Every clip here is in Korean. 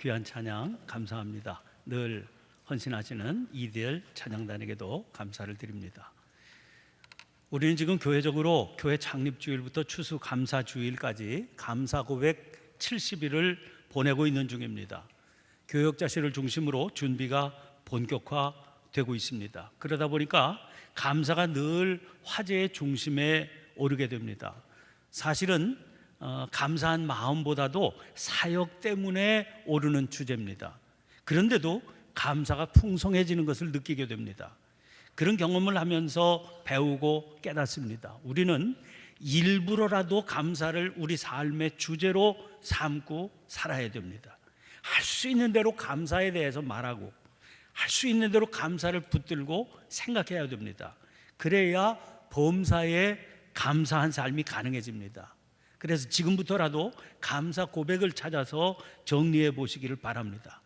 귀한 찬양 감사합니다. 늘 헌신하시는 이대열 찬양단에게도 감사를 드립니다. 우리는 지금 교회적으로 교회 창립 주일부터 추수 감사 주일까지 감사 고백 70일을 보내고 있는 중입니다. 교역자실을 중심으로 준비가 본격화되고 있습니다. 그러다 보니까 감사가 늘 화제의 중심에 오르게 됩니다. 사실은 어, 감사한 마음보다도 사역 때문에 오르는 주제입니다. 그런데도 감사가 풍성해지는 것을 느끼게 됩니다. 그런 경험을 하면서 배우고 깨닫습니다. 우리는 일부러라도 감사를 우리 삶의 주제로 삼고 살아야 됩니다. 할 수 있는 대로 감사에 대해서 말하고 할 수 있는 대로 감사를 붙들고 생각해야 됩니다. 그래야 범사에 감사한 삶이 가능해집니다. 그래서 지금부터라도 감사 고백을 찾아서 정리해 보시기를 바랍니다.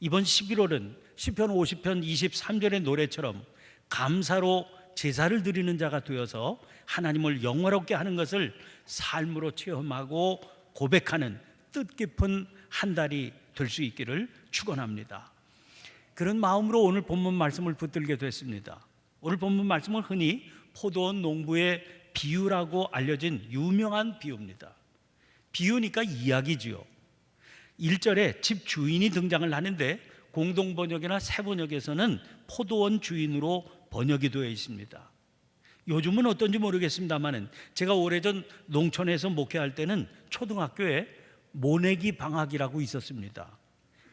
이번 11월은 시편 50편 23절의 노래처럼 감사로 제사를 드리는 자가 되어서 하나님을 영화롭게 하는 것을 삶으로 체험하고 고백하는 뜻깊은 한 달이 될 수 있기를 축원합니다. 그런 마음으로 오늘 본문 말씀을 붙들게 됐습니다. 오늘 본문 말씀은 흔히 포도원 농부의 비유라고 알려진 유명한 비유입니다. 비유니까 이야기지요. 1절에 집 주인이 등장을 하는데 공동 번역이나 새 번역에서는 포도원 주인으로 번역이 되어 있습니다. 요즘은 어떤지 모르겠습니다만은 제가 오래전 농촌에서 목회할 때는 초등학교에 모내기 방학이라고 있었습니다.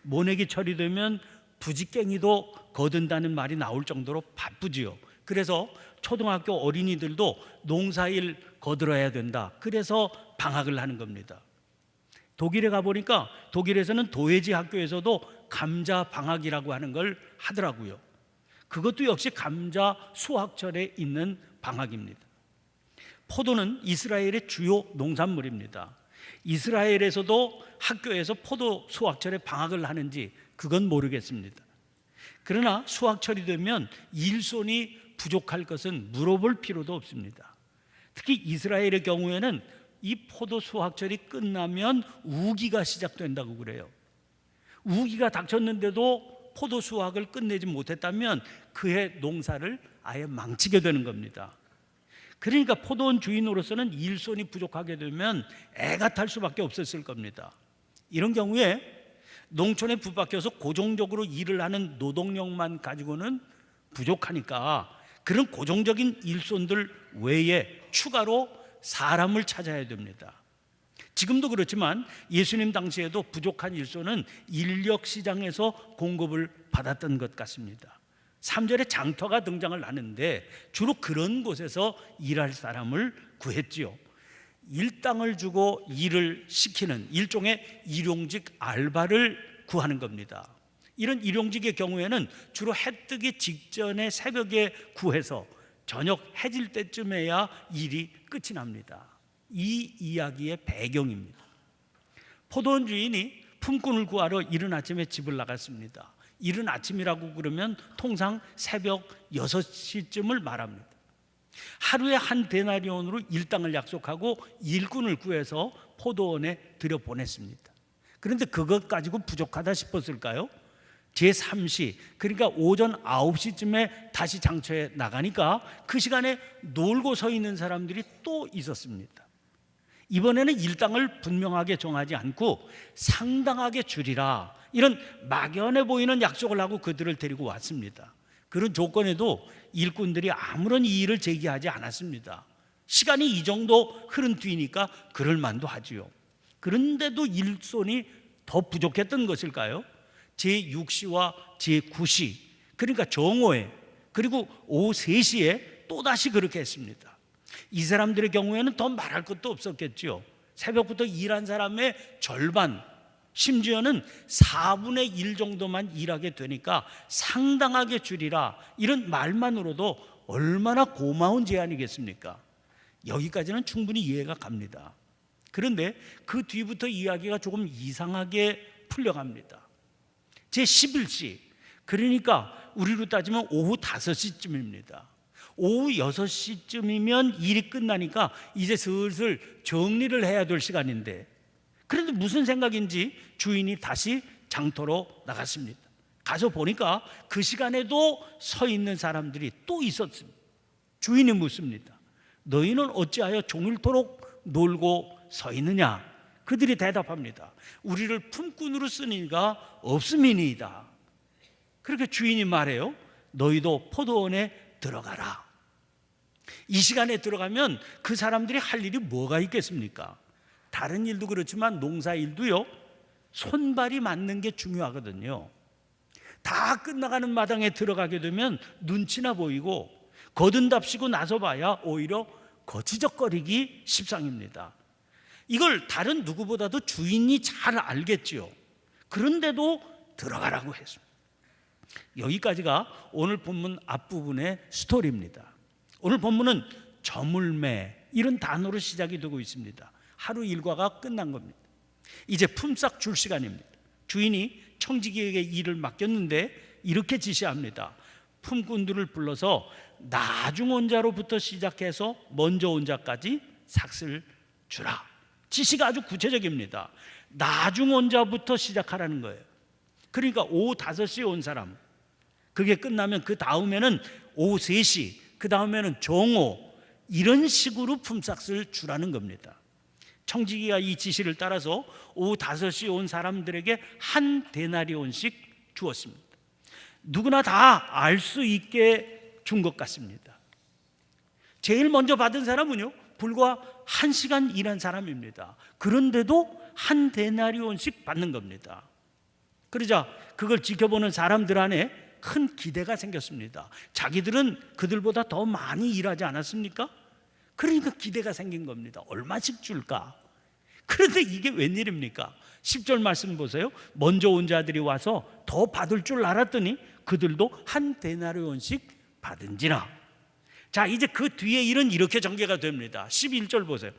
모내기 처리되면 부지깽이도 거둔다는 말이 나올 정도로 바쁘지요. 그래서 초등학교 어린이들도 농사일 거들어야 된다. 그래서 방학을 하는 겁니다. 독일에 가보니까 독일에서는 도예지 학교에서도 감자 방학이라고 하는 걸 하더라고요. 그것도 역시 감자 수확철에 있는 방학입니다. 포도는 이스라엘의 주요 농산물입니다. 이스라엘에서도 학교에서 포도 수확철에 방학을 하는지 그건 모르겠습니다. 그러나 수확철이 되면 일손이 부족할 것은 물어볼 필요도 없습니다. 특히 이스라엘의 경우에는 이 포도 수확철이 끝나면 우기가 시작된다고 그래요. 우기가 닥쳤는데도 포도 수확을 끝내지 못했다면 그의 농사를 아예 망치게 되는 겁니다. 그러니까 포도원 주인으로서는 일손이 부족하게 되면 애가 탈 수밖에 없었을 겁니다. 이런 경우에 농촌에 붙박혀서 고정적으로 일을 하는 노동력만 가지고는 부족하니까 그런 고정적인 일손들 외에 추가로 사람을 찾아야 됩니다. 지금도 그렇지만 예수님 당시에도 부족한 일손은 인력 시장에서 공급을 받았던 것 같습니다. 3절에 장터가 등장을 하는데 주로 그런 곳에서 일할 사람을 구했지요. 일당을 주고 일을 시키는 일종의 일용직 알바를 구하는 겁니다. 이런 일용직의 경우에는 주로 해 뜨기 직전에 새벽에 구해서 저녁 해질 때쯤에야 일이 끝이 납니다. 이 이야기의 배경입니다. 포도원 주인이 품꾼을 구하러 이른 아침에 집을 나갔습니다. 이른 아침이라고 그러면 통상 새벽 6시쯤을 말합니다. 하루에 한 데나리온으로 일당을 약속하고 일꾼을 구해서 포도원에 들여보냈습니다. 그런데 그것 가지고 부족하다 싶었을까요? 제3시 그러니까 오전 9시쯤에 다시 장터에 나가니까 그 시간에 놀고 서 있는 사람들이 또 있었습니다. 이번에는 일당을 분명하게 정하지 않고 상당하게 줄이라 이런 막연해 보이는 약속을 하고 그들을 데리고 왔습니다. 그런 조건에도 일꾼들이 아무런 이의를 제기하지 않았습니다. 시간이 이 정도 흐른 뒤니까 그럴 만도 하지요. 그런데도 일손이 더 부족했던 것일까요? 제6시와 제9시 그러니까 정오에 그리고 오후 3시에 또다시 그렇게 했습니다. 이 사람들의 경우에는 더 말할 것도 없었겠지요. 새벽부터 일한 사람의 절반 심지어는 4분의 1 정도만 일하게 되니까 상당하게 줄이라 이런 말만으로도 얼마나 고마운 제안이겠습니까? 여기까지는 충분히 이해가 갑니다. 그런데 그 뒤부터 이야기가 조금 이상하게 풀려갑니다. 제 11시 그러니까 우리로 따지면 오후 5시쯤입니다. 오후 6시쯤이면 일이 끝나니까 이제 슬슬 정리를 해야 될 시간인데 그런데 무슨 생각인지 주인이 다시 장터로 나갔습니다. 가서 보니까 그 시간에도 서 있는 사람들이 또 있었습니다. 주인이 묻습니다. 너희는 어찌하여 종일토록 놀고 서 있느냐? 그들이 대답합니다. 우리를 품꾼으로 쓰니가 없음이니이다. 그렇게 주인이 말해요. 너희도 포도원에 들어가라. 이 시간에 들어가면 그 사람들이 할 일이 뭐가 있겠습니까? 다른 일도 그렇지만 농사 일도요. 손발이 맞는 게 중요하거든요. 다 끝나가는 마당에 들어가게 되면 눈치나 보이고 거둔답시고 나서 봐야 오히려 거지적거리기 십상입니다. 이걸 다른 누구보다도 주인이 잘 알겠지요. 그런데도 들어가라고 했습니다. 여기까지가 오늘 본문 앞부분의 스토리입니다. 오늘 본문은 저물매 이런 단어로 시작이 되고 있습니다. 하루 일과가 끝난 겁니다. 이제 품삯 줄 시간입니다. 주인이 청지기에게 일을 맡겼는데 이렇게 지시합니다. 품꾼들을 불러서 나중 온 자로부터 시작해서 먼저 온 자까지 삭슬 주라. 지시가 아주 구체적입니다. 나중 온 자부터 시작하라는 거예요. 그러니까 오후 5시에 온 사람. 그게 끝나면 그 다음에는 오후 3시, 그 다음에는 정오 이런 식으로 품삯을 주라는 겁니다. 청지기가 이 지시를 따라서 오후 5시에 온 사람들에게 한 데나리온씩 주었습니다. 누구나 다 알 수 있게 준 것 같습니다. 제일 먼저 받은 사람은요, 불과 한 시간 일한 사람입니다. 그런데도 한 데나리온씩 받는 겁니다. 그러자 그걸 지켜보는 사람들 안에 큰 기대가 생겼습니다. 자기들은 그들보다 더 많이 일하지 않았습니까? 그러니까 기대가 생긴 겁니다. 얼마씩 줄까? 그런데 이게 웬일입니까? 10절 말씀 보세요. 먼저 온 자들이 와서 더 받을 줄 알았더니 그들도 한 데나리온씩 받은지라. 자, 이제 그 뒤에 일은 이렇게 전개가 됩니다. 11절 보세요.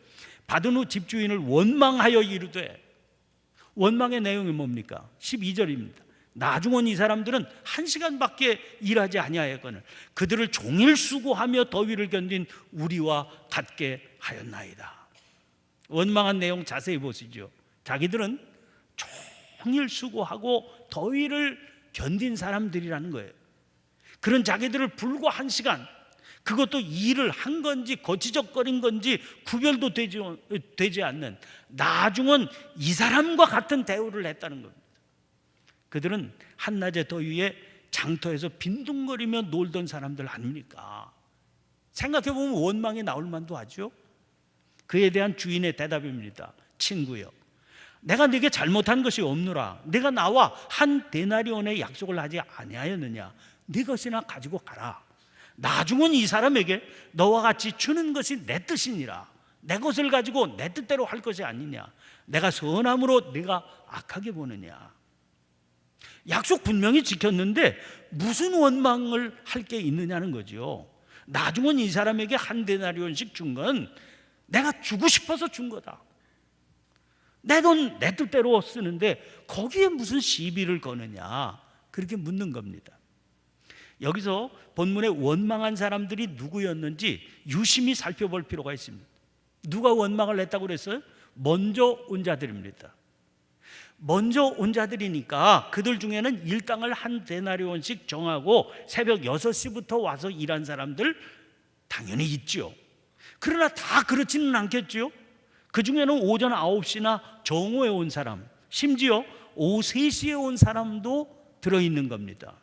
받은 후 집주인을 원망하여 이르되 원망의 내용이 뭡니까? 12절입니다. 나중 온이 사람들은 한 시간밖에 일하지 아니하였거늘 그들을 종일 수고하며 더위를 견딘 우리와 같게 하였나이다. 원망한 내용 자세히 보시죠. 자기들은 종일 수고하고 더위를 견딘 사람들이라는 거예요. 그런 자기들을 불과 한 시간 그것도 일을 한 건지 거치적거린 건지 구별도 되지, 되지 않는 나중은 이 사람과 같은 대우를 했다는 겁니다. 그들은 한낮의 더위에 장터에서 빈둥거리며 놀던 사람들 아닙니까? 생각해 보면 원망이 나올 만도 하죠. 그에 대한 주인의 대답입니다. 친구여, 내가 네게 잘못한 것이 없노라. 내가 나와 한 데나리온의 약속을 하지 아니하였느냐? 네 것이나 가지고 가라. 나중은 이 사람에게 너와 같이 주는 것이 내 뜻이니라. 내 것을 가지고 내 뜻대로 할 것이 아니냐. 내가 선함으로 네가 악하게 보느냐. 약속 분명히 지켰는데 무슨 원망을 할 게 있느냐는 거죠. 나중은 이 사람에게 한 데나리온씩 준 건 내가 주고 싶어서 준 거다. 내 돈 내 뜻대로 쓰는데 거기에 무슨 시비를 거느냐. 그렇게 묻는 겁니다. 여기서 본문에 원망한 사람들이 누구였는지 유심히 살펴볼 필요가 있습니다. 누가 원망을 했다고 그랬어요? 먼저 온 자들입니다. 먼저 온 자들이니까 그들 중에는 일당을 한 데나리온씩 정하고 새벽 6시부터 와서 일한 사람들 당연히 있죠. 그러나 다 그렇지는 않겠죠. 그 중에는 오전 9시나 정오에 온 사람, 심지어 오후 3시에 온 사람도 들어있는 겁니다.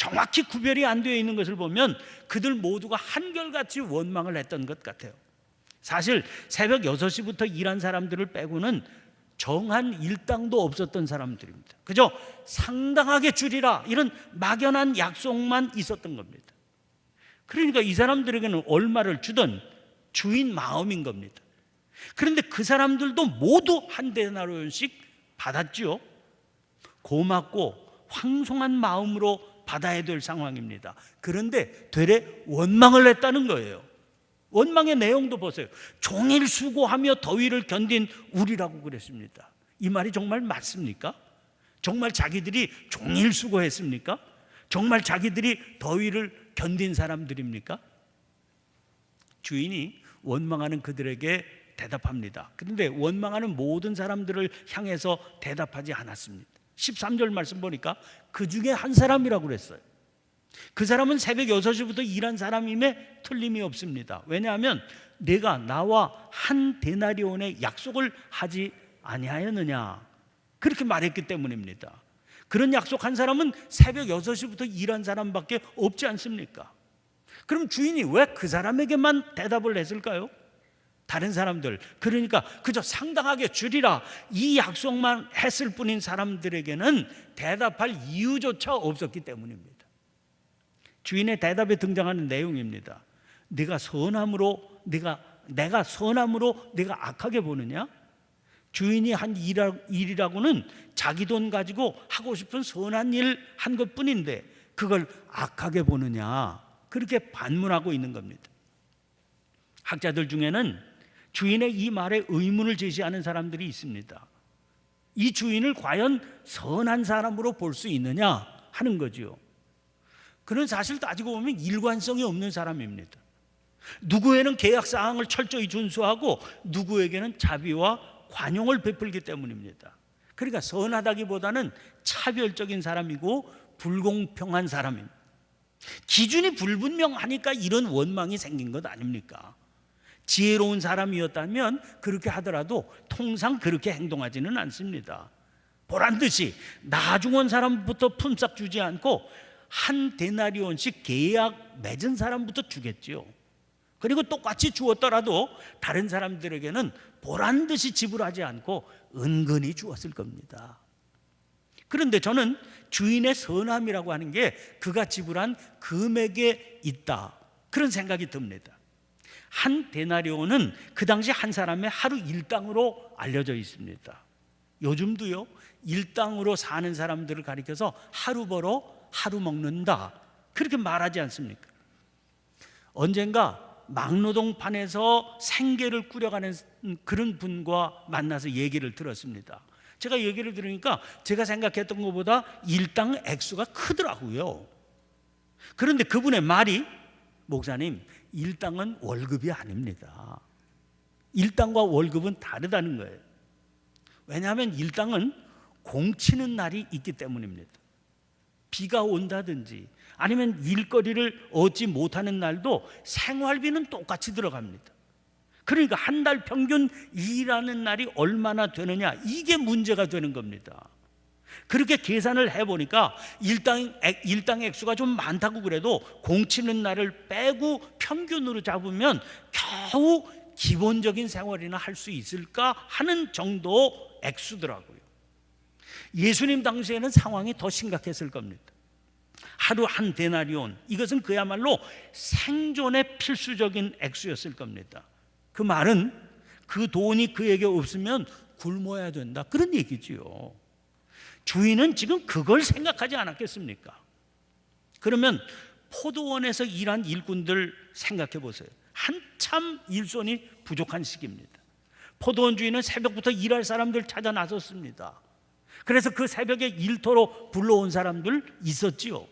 정확히 구별이 안 되어 있는 것을 보면 그들 모두가 한결같이 원망을 했던 것 같아요. 사실 새벽 6시부터 일한 사람들을 빼고는 정한 일당도 없었던 사람들입니다. 그저 상당하게 줄이라 이런 막연한 약속만 있었던 겁니다. 그러니까 이 사람들에게는 얼마를 주던 주인 마음인 겁니다. 그런데 그 사람들도 모두 한 데나리온씩 받았지요. 고맙고 황송한 마음으로 받아야 될 상황입니다. 그런데 되레 원망을 했다는 거예요. 원망의 내용도 보세요. 종일 수고하며 더위를 견딘 우리라고 그랬습니다. 이 말이 정말 맞습니까? 정말 자기들이 종일 수고했습니까? 정말 자기들이 더위를 견딘 사람들입니까? 주인이 원망하는 그들에게 대답합니다. 그런데 원망하는 모든 사람들을 향해서 대답하지 않았습니다. 13절 말씀 보니까 그 중에 한 사람이라고 그랬어요. 그 사람은 새벽 6시부터 일한 사람임에 틀림이 없습니다. 왜냐하면 내가 나와 한 데나리온의 약속을 하지 아니하였느냐. 그렇게 말했기 때문입니다. 그런 약속한 사람은 새벽 6시부터 일한 사람밖에 없지 않습니까? 그럼 주인이 왜 그 사람에게만 대답을 했을까요? 다른 사람들 그러니까 그저 상당하게 줄이라 이 약속만 했을 뿐인 사람들에게는 대답할 이유조차 없었기 때문입니다. 주인의 대답에 등장하는 내용입니다. 네가 선함으로 네가 내가 선함으로 네가 악하게 보느냐? 주인이 한 일이라, 일이라고는 자기 돈 가지고 하고 싶은 선한 일 한 것뿐인데 그걸 악하게 보느냐? 그렇게 반문하고 있는 겁니다. 학자들 중에는 주인의 이 말에 의문을 제시하는 사람들이 있습니다. 이 주인을 과연 선한 사람으로 볼 수 있느냐 하는 거지요. 그는 사실 따지고 보면 일관성이 없는 사람입니다. 누구에는 계약 사항을 철저히 준수하고 누구에게는 자비와 관용을 베풀기 때문입니다. 그러니까 선하다기보다는 차별적인 사람이고 불공평한 사람입니다. 기준이 불분명하니까 이런 원망이 생긴 것 아닙니까? 지혜로운 사람이었다면 그렇게 하더라도 통상 그렇게 행동하지는 않습니다. 보란 듯이 나중 온 사람부터 품삯 주지 않고 한 데나리온씩 계약 맺은 사람부터 주겠지요. 그리고 똑같이 주었더라도 다른 사람들에게는 보란 듯이 지불하지 않고 은근히 주었을 겁니다. 그런데 저는 주인의 선함이라고 하는 게 그가 지불한 금액에 있다. 그런 생각이 듭니다. 한 데나리온은 그 당시 한 사람의 하루 일당으로 알려져 있습니다. 요즘도요, 일당으로 사는 사람들을 가리켜서 하루 벌어 하루 먹는다. 그렇게 말하지 않습니까? 언젠가 막노동판에서 생계를 꾸려가는 그런 분과 만나서 얘기를 들었습니다. 제가 얘기를 들으니까 제가 생각했던 것보다 일당 액수가 크더라고요. 그런데 그분의 말이 목사님, 일당은 월급이 아닙니다. 일당과 월급은 다르다는 거예요. 왜냐하면 일당은 공치는 날이 있기 때문입니다. 비가 온다든지 아니면 일거리를 얻지 못하는 날도 생활비는 똑같이 들어갑니다. 그러니까 한 달 평균 일하는 날이 얼마나 되느냐 이게 문제가 되는 겁니다. 그렇게 계산을 해보니까 일당, 액, 일당 액수가 좀 많다고 그래도 공치는 날을 빼고 평균으로 잡으면 겨우 기본적인 생활이나 할 수 있을까 하는 정도 액수더라고요. 예수님 당시에는 상황이 더 심각했을 겁니다. 하루 한 데나리온 이것은 그야말로 생존의 필수적인 액수였을 겁니다. 그 말은 그 돈이 그에게 없으면 굶어야 된다 그런 얘기지요. 주인은 지금 그걸 생각하지 않았겠습니까? 그러면 포도원에서 일한 일꾼들 생각해 보세요. 한참 일손이 부족한 시기입니다. 포도원 주인은 새벽부터 일할 사람들 찾아 나섰습니다. 그래서 그 새벽에 일터로 불러온 사람들 있었지요.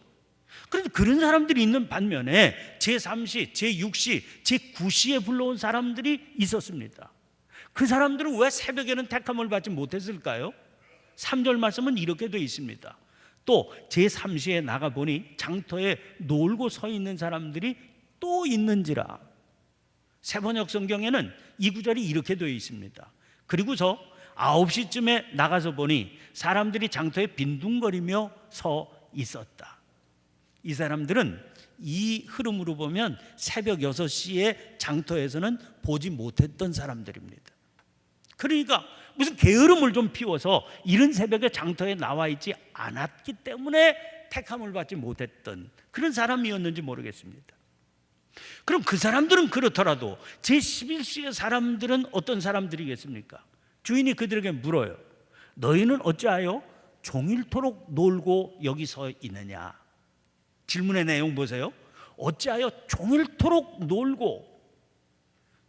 그런데 그런 사람들이 있는 반면에 제3시, 제6시, 제9시에 불러온 사람들이 있었습니다. 그 사람들은 왜 새벽에는 택함을 받지 못했을까요? 3절 말씀은 이렇게 되어 있습니다. 또 제3시에 나가 보니 장터에 놀고 서 있는 사람들이 또 있는지라. 세번역 성경에는 이 구절이 이렇게 되어 있습니다. 그리고서 9시쯤에 나가서 보니 사람들이 장터에 빈둥거리며 서 있었다. 이 사람들은 이 흐름으로 보면 새벽 6시에 장터에서는 보지 못했던 사람들입니다. 그러니까 무슨 게으름을 좀 피워서 이른 새벽에 장터에 나와 있지 않았기 때문에 택함을 받지 못했던 그런 사람이었는지 모르겠습니다. 그럼 그 사람들은 그렇더라도 제 11시의 사람들은 어떤 사람들이겠습니까? 주인이 그들에게 물어요. 너희는 어찌하여 종일토록 놀고 여기 서 있느냐? 질문의 내용 보세요. 어찌하여 종일토록 놀고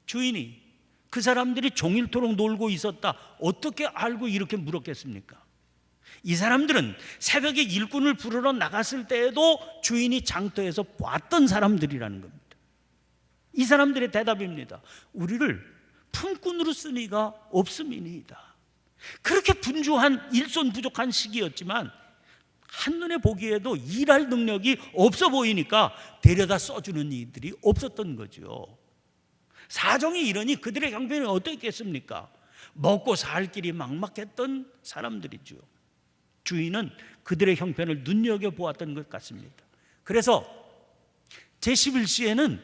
주인이 그 사람들이 종일토록 놀고 있었다. 어떻게 알고 이렇게 물었겠습니까? 이 사람들은 새벽에 일꾼을 부르러 나갔을 때에도 주인이 장터에서 봤던 사람들이라는 겁니다. 이 사람들의 대답입니다. 우리를 품꾼으로 쓰니가 없음이니이다. 그렇게 분주한 일손 부족한 시기였지만 한눈에 보기에도 일할 능력이 없어 보이니까 데려다 써주는 이들이 없었던 거죠. 사정이 이러니 그들의 형편이 어떻겠습니까? 먹고 살 길이 막막했던 사람들이죠. 주인은 그들의 형편을 눈여겨 보았던 것 같습니다. 그래서 제11시에는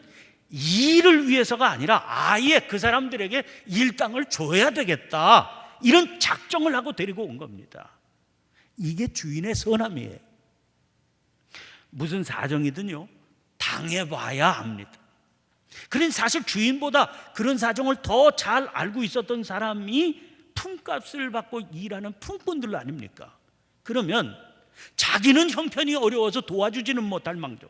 일을 위해서가 아니라 아예 그 사람들에게 일당을 줘야 되겠다. 이런 작정을 하고 데리고 온 겁니다. 이게 주인의 선함이에요. 무슨 사정이든요, 당해봐야 합니다. 그런 사실 주인보다 그런 사정을 더 잘 알고 있었던 사람이 품값을 받고 일하는 품꾼들 아닙니까? 그러면 자기는 형편이 어려워서 도와주지는 못할 망정.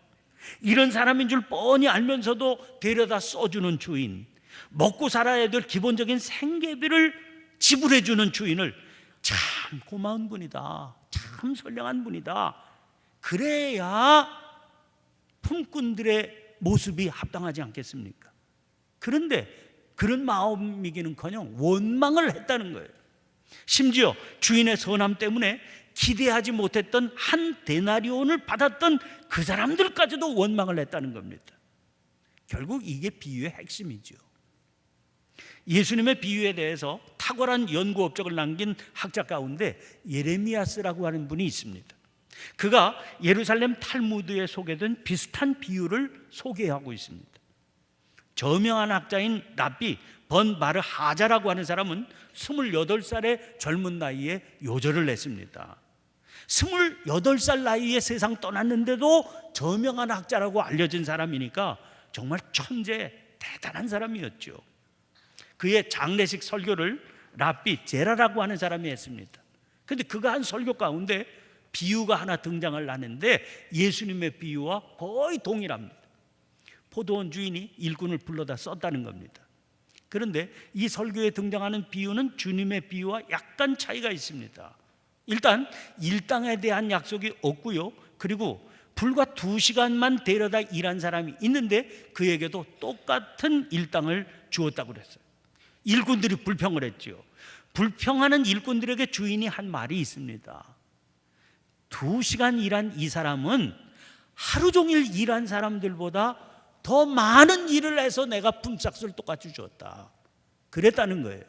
이런 사람인 줄 뻔히 알면서도 데려다 써주는 주인. 먹고 살아야 될 기본적인 생계비를 지불해 주는 주인을 참 고마운 분이다. 참 선량한 분이다. 그래야 품꾼들의 모습이 합당하지 않겠습니까? 그런데 그런 마음이기는커녕 원망을 했다는 거예요. 심지어 주인의 선함 때문에 기대하지 못했던 한 데나리온을 받았던 그 사람들까지도 원망을 했다는 겁니다. 결국 이게 비유의 핵심이죠. 예수님의 비유에 대해서 탁월한 연구 업적을 남긴 학자 가운데 예레미야스라고 하는 분이 있습니다. 그가 예루살렘 탈무드에 소개된 비슷한 비유를 소개하고 있습니다. 저명한 학자인 랍비 번 마르 하자라고 하는 사람은 28살의 젊은 나이에 요절을 냈습니다. 28살 나이에 세상 떠났는데도 저명한 학자라고 알려진 사람이니까 정말 천재 대단한 사람이었죠. 그의 장례식 설교를 랍비 제라라고 하는 사람이 했습니다. 근데 그가 한 설교 가운데 비유가 하나 등장을 하는데 예수님의 비유와 거의 동일합니다. 포도원 주인이 일꾼을 불러다 썼다는 겁니다. 그런데 이 설교에 등장하는 비유는 주님의 비유와 약간 차이가 있습니다. 일단 일당에 대한 약속이 없고요. 그리고 불과 두 시간만 데려다 일한 사람이 있는데 그에게도 똑같은 일당을 주었다고 그랬어요. 일꾼들이 불평을 했죠. 불평하는 일꾼들에게 주인이 한 말이 있습니다. 두 시간 일한 이 사람은 하루 종일 일한 사람들보다 더 많은 일을 해서 내가 품삯을 똑같이 줬다. 그랬다는 거예요.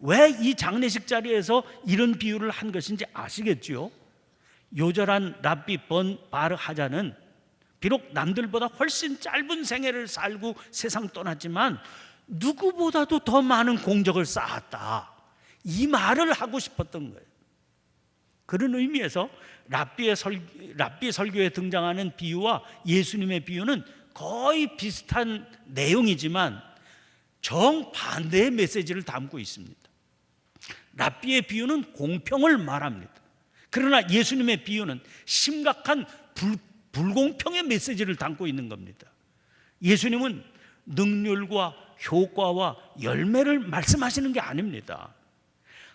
왜 이 장례식 자리에서 이런 비유를 한 것인지 아시겠죠? 요절한 랍비 번 바르 하자는 비록 남들보다 훨씬 짧은 생애를 살고 세상 떠났지만 누구보다도 더 많은 공적을 쌓았다. 이 말을 하고 싶었던 거예요. 그런 의미에서 랍비의 설, 랍비 설교에 등장하는 비유와 예수님의 비유는 거의 비슷한 내용이지만 정반대의 메시지를 담고 있습니다. 랍비의 비유는 공평을 말합니다. 그러나 예수님의 비유는 심각한 불, 불공평의 메시지를 담고 있는 겁니다. 예수님은 능률과 효과와 열매를 말씀하시는 게 아닙니다.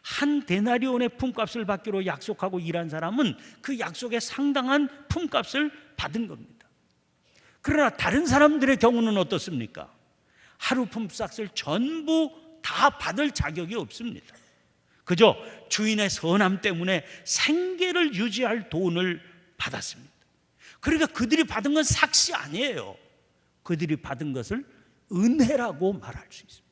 한 데나리온의 품값을 받기로 약속하고 일한 사람은 그 약속에 상당한 품값을 받은 겁니다. 그러나 다른 사람들의 경우는 어떻습니까? 하루 품삯을 전부 다 받을 자격이 없습니다. 그저 주인의 선함 때문에 생계를 유지할 돈을 받았습니다. 그러니까 그들이 받은 건 삭시 아니에요. 그들이 받은 것을 은혜라고 말할 수 있습니다.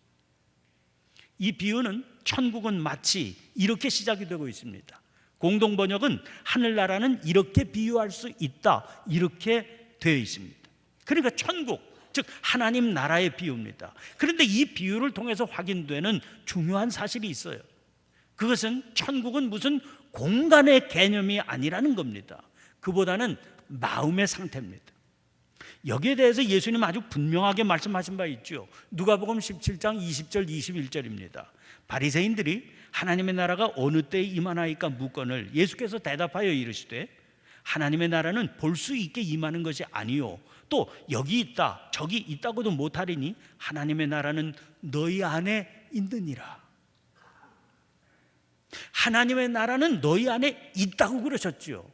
이 비유는 천국은 마치 이렇게 시작이 되고 있습니다. 공동 번역은 하늘나라는 이렇게 비유할 수 있다. 이렇게 되어 있습니다. 그러니까 천국, 즉 하나님 나라의 비유입니다. 그런데 이 비유를 통해서 확인되는 중요한 사실이 있어요. 그것은 천국은 무슨 공간의 개념이 아니라는 겁니다. 그보다는 마음의 상태입니다. 여기에 대해서 예수님 아주 분명하게 말씀하신 바 있죠. 누가복음 17장 20절 21절입니다. 바리새인들이 하나님의 나라가 어느 때에 임하나이까 묻건을 예수께서 대답하여 이르시되 하나님의 나라는 볼 수 있게 임하는 것이 아니요 또 여기 있다 저기 있다고도 못하리니 하나님의 나라는 너희 안에 있느니라 하나님의 나라는 너희 안에 있다고 그러셨지요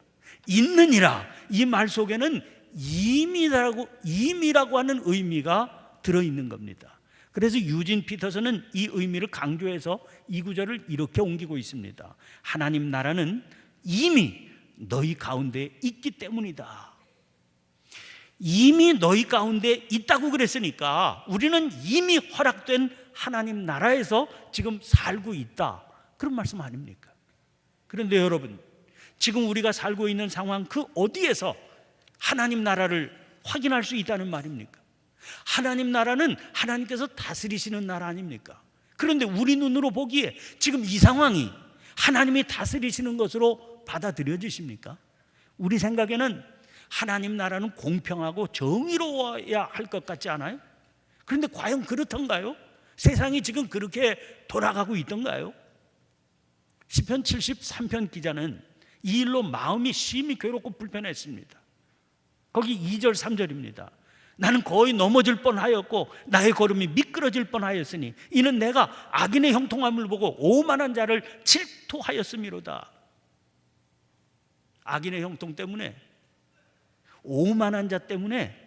있느니라 이 말 속에는 임이라고 임이라고 하는 의미가 들어 있는 겁니다 그래서 유진 피터슨은 이 의미를 강조해서 이 구절을 이렇게 옮기고 있습니다. 하나님 나라는 이미 너희 가운데 있기 때문이다. 이미 너희 가운데 있다고 그랬으니까 우리는 이미 허락된 하나님 나라에서 지금 살고 있다. 그런 말씀 아닙니까? 그런데 여러분, 지금 우리가 살고 있는 상황 그 어디에서 하나님 나라를 확인할 수 있다는 말입니까? 하나님 나라는 하나님께서 다스리시는 나라 아닙니까? 그런데 우리 눈으로 보기에 지금 이 상황이 하나님이 다스리시는 것으로 받아들여지십니까? 우리 생각에는 하나님 나라는 공평하고 정의로워야 할 것 같지 않아요? 그런데 과연 그렇던가요? 세상이 지금 그렇게 돌아가고 있던가요? 시편 73편 기자는 이 일로 마음이 심히 괴롭고 불편했습니다. 거기 2절 3절입니다. 나는 거의 넘어질 뻔하였고 나의 걸음이 미끄러질 뻔하였으니 이는 내가 악인의 형통함을 보고 오만한 자를 질투하였음이로다. 악인의 형통 때문에 오만한 자 때문에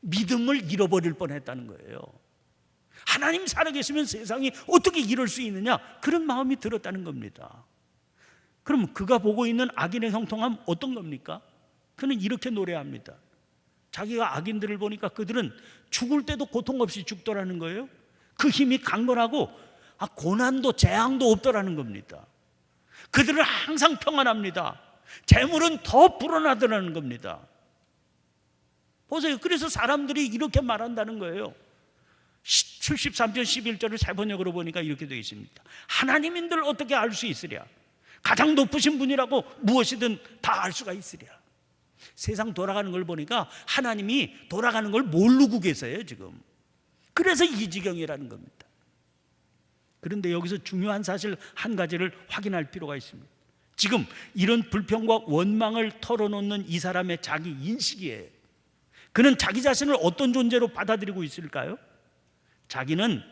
믿음을 잃어버릴 뻔했다는 거예요. 하나님 살아계시면 세상이 어떻게 이럴 수 있느냐 그런 마음이 들었다는 겁니다. 그럼 그가 보고 있는 악인의 형통함 어떤 겁니까? 그는 이렇게 노래합니다. 자기가 악인들을 보니까 그들은 죽을 때도 고통 없이 죽더라는 거예요. 그 힘이 강건하고 아, 고난도 재앙도 없더라는 겁니다. 그들은 항상 평안합니다. 재물은 더 불어나더라는 겁니다. 보세요. 그래서 사람들이 이렇게 말한다는 거예요. 73편 11절을 세 번역으로 보니까 이렇게 되어 있습니다. 하나님인들 어떻게 알 수 있으랴? 가장 높으신 분이라고 무엇이든 다 알 수가 있으랴. 세상 돌아가는 걸 보니까 하나님이 돌아가는 걸 모르고 계세요, 지금. 그래서 이 지경이라는 겁니다. 그런데 여기서 중요한 사실 한 가지를 확인할 필요가 있습니다. 지금 이런 불평과 원망을 털어놓는 이 사람의 자기 인식이에요. 그는 자기 자신을 어떤 존재로 받아들이고 있을까요? 자기는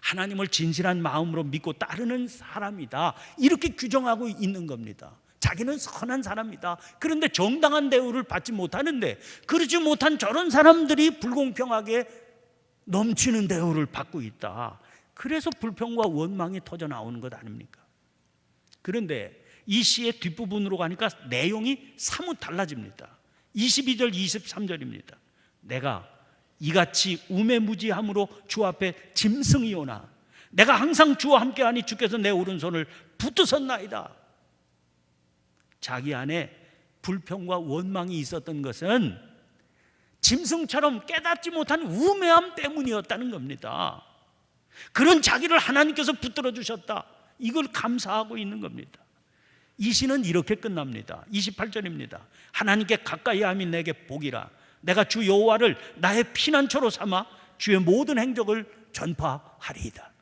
하나님을 진실한 마음으로 믿고 따르는 사람이다. 이렇게 규정하고 있는 겁니다. 자기는 선한 사람이다. 그런데 정당한 대우를 받지 못하는데 그러지 못한 저런 사람들이 불공평하게 넘치는 대우를 받고 있다. 그래서 불평과 원망이 터져 나오는 것 아닙니까? 그런데 이 시의 뒷부분으로 가니까 내용이 사뭇 달라집니다. 22절 23절입니다. 내가 이같이 우매무지함으로 주 앞에 짐승이오나 내가 항상 주와 함께하니 주께서 내 오른손을 붙드셨나이다. 자기 안에 불평과 원망이 있었던 것은 짐승처럼 깨닫지 못한 우매함 때문이었다는 겁니다. 그런 자기를 하나님께서 붙들어 주셨다. 이걸 감사하고 있는 겁니다. 이 시는 이렇게 끝납니다. 28절입니다. 하나님께 가까이 함이 내게 복이라. 내가 주 여호와를 나의 피난처로 삼아 주의 모든 행적을 전파하리이다.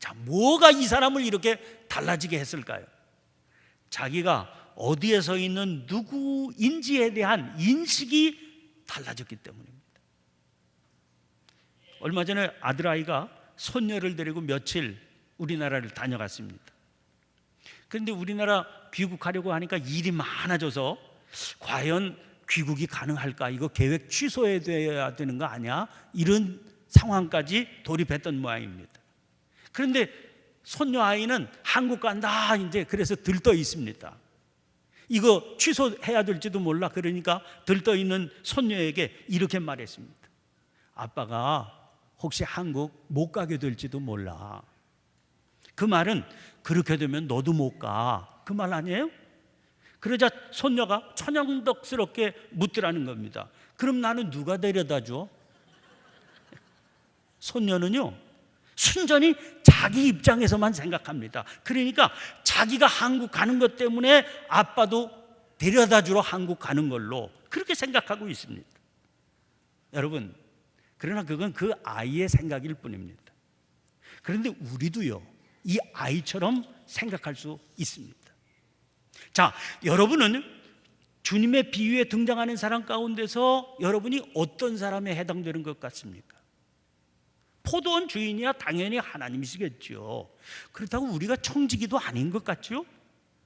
자, 뭐가 이 사람을 이렇게 달라지게 했을까요? 자기가 어디에 서 있는 누구인지에 대한 인식이 달라졌기 때문입니다. 얼마 전에 아들아이가 손녀를 데리고 며칠 우리나라를 다녀갔습니다. 그런데 우리나라 귀국하려고 하니까 일이 많아져서 과연 귀국이 가능할까? 이거 계획 취소해야 되는 거 아니야? 이런 상황까지 돌입했던 모양입니다. 그런데 손녀 아이는 한국 간다 이제 그래서 들떠 있습니다. 이거 취소해야 될지도 몰라 그러니까 들떠 있는 손녀에게 이렇게 말했습니다. 아빠가 혹시 한국 못 가게 될지도 몰라. 그 말은 그렇게 되면 너도 못 가. 그 말 아니에요? 그러자 손녀가 천연덕스럽게 묻더라는 겁니다. 그럼 나는 누가 데려다 줘? 손녀는요, 순전히 자기 입장에서만 생각합니다. 그러니까 자기가 한국 가는 것 때문에 아빠도 데려다 주러 한국 가는 걸로 그렇게 생각하고 있습니다. 여러분, 그러나 그건 그 아이의 생각일 뿐입니다. 그런데 우리도요, 이 아이처럼 생각할 수 있습니다. 자, 여러분은 주님의 비유에 등장하는 사람 가운데서 여러분이 어떤 사람에 해당되는 것 같습니까? 포도원 주인이야 당연히 하나님이시겠죠. 그렇다고 우리가 청지기도 아닌 것 같죠?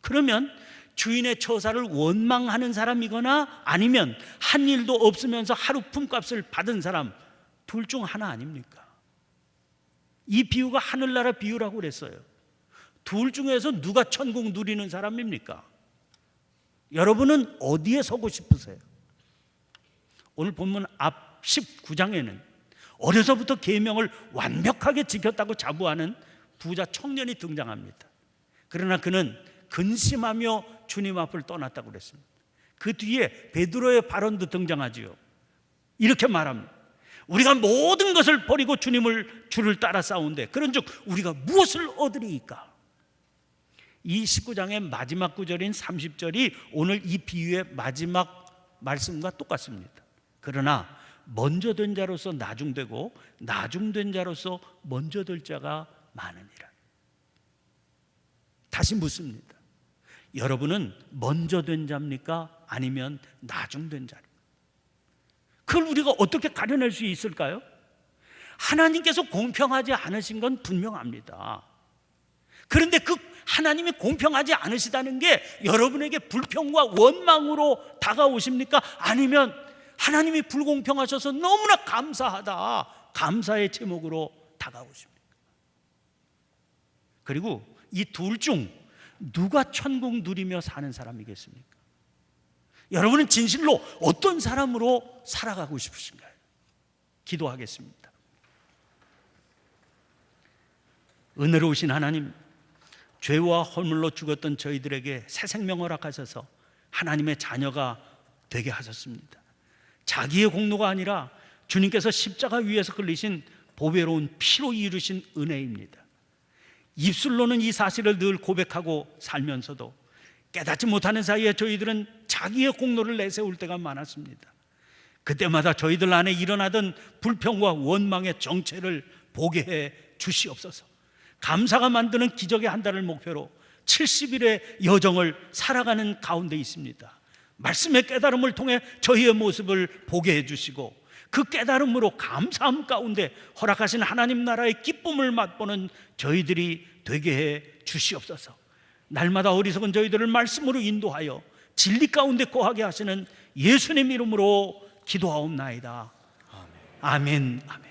그러면 주인의 처사를 원망하는 사람이거나 아니면 한 일도 없으면서 하루 품값을 받은 사람 둘 중 하나 아닙니까? 이 비유가 하늘나라 비유라고 그랬어요. 둘 중에서 누가 천국 누리는 사람입니까? 여러분은 어디에 서고 싶으세요? 오늘 본문 앞 19장에는 어려서부터 계명을 완벽하게 지켰다고 자부하는 부자 청년이 등장합니다. 그러나 그는 근심하며 주님 앞을 떠났다고 그랬습니다. 그 뒤에 베드로의 발언도 등장하지요. 이렇게 말합니다. 우리가 모든 것을 버리고 주님을 주를 따라 싸운데 그런즉 우리가 무엇을 얻으리이까? 이 19장의 마지막 구절인 30절이 오늘 이 비유의 마지막 말씀과 똑같습니다. 그러나 먼저 된 자로서 나중되고 나중된 자로서 먼저 될 자가 많으니라. 다시 묻습니다. 여러분은 먼저 된 자입니까? 아니면 나중된 자입니까? 그걸 우리가 어떻게 가려낼 수 있을까요? 하나님께서 공평하지 않으신 건 분명합니다. 그런데 그 하나님이 공평하지 않으시다는 게 여러분에게 불평과 원망으로 다가오십니까? 아니면 하나님이 불공평하셔서 너무나 감사하다. 감사의 제목으로 다가오십니까? 그리고 이 둘 중 누가 천국 누리며 사는 사람이겠습니까? 여러분은 진실로 어떤 사람으로 살아가고 싶으신가요? 기도하겠습니다. 은혜로우신 하나님, 죄와 허물로 죽었던 저희들에게 새 생명 허락하셔서 하나님의 자녀가 되게 하셨습니다. 자기의 공로가 아니라 주님께서 십자가 위에서 끌리신 보배로운 피로 이루신 은혜입니다. 입술로는 이 사실을 늘 고백하고 살면서도 깨닫지 못하는 사이에 저희들은 자기의 공로를 내세울 때가 많았습니다. 그때마다 저희들 안에 일어나던 불평과 원망의 정체를 보게 해 주시옵소서. 감사가 만드는 기적의 한 달을 목표로 70일의 여정을 살아가는 가운데 있습니다. 말씀의 깨달음을 통해 저희의 모습을 보게 해 주시고 그 깨달음으로 감사함 가운데 허락하신 하나님 나라의 기쁨을 맛보는 저희들이 되게 해 주시옵소서. 날마다 어리석은 저희들을 말씀으로 인도하여 진리 가운데 거하게 하시는 예수님 이름으로 기도하옵나이다. 아멘. 아멘.